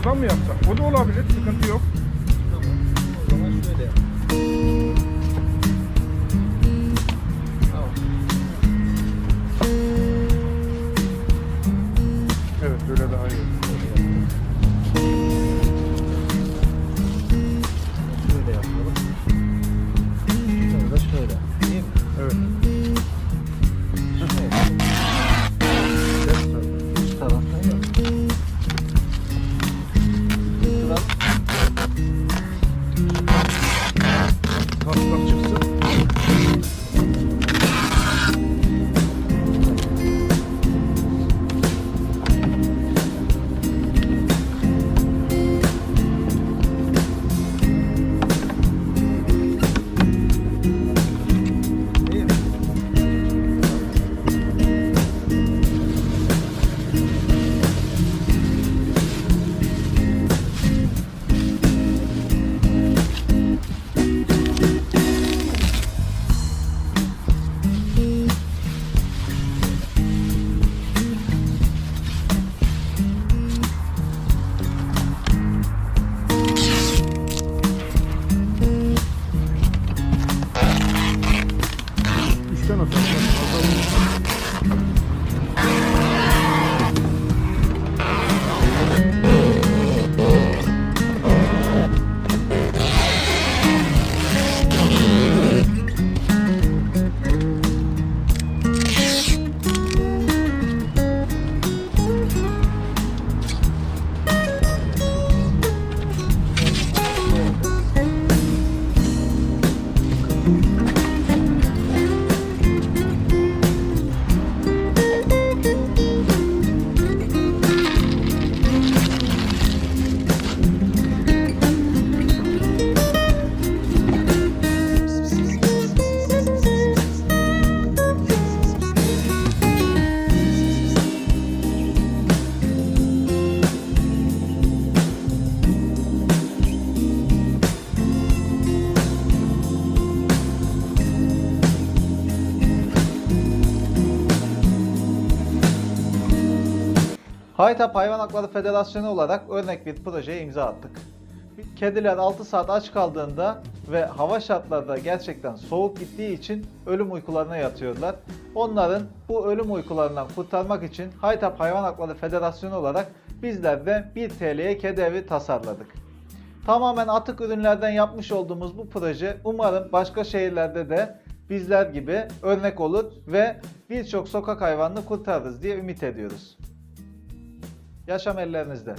Akşam mı yapsak? O da olabilir. Sıkıntı yok. Tamam. O zaman şöyle yap. の状況に臨む Haytap Hayvan Hakları Federasyonu olarak örnek bir projeye imza attık. Kediler 6 saat aç kaldığında ve hava şartları gerçekten soğuk gittiği için ölüm uykularına yatıyorlar. Onların bu ölüm uykularından kurtarmak için Haytap Hayvan Hakları Federasyonu olarak bizler de 1 TL'ye kedi evi tasarladık. Tamamen atık ürünlerden yapmış olduğumuz bu proje umarım başka şehirlerde de bizler gibi örnek olur ve birçok sokak hayvanını kurtarırız diye ümit ediyoruz. Yaşam ellerinizde.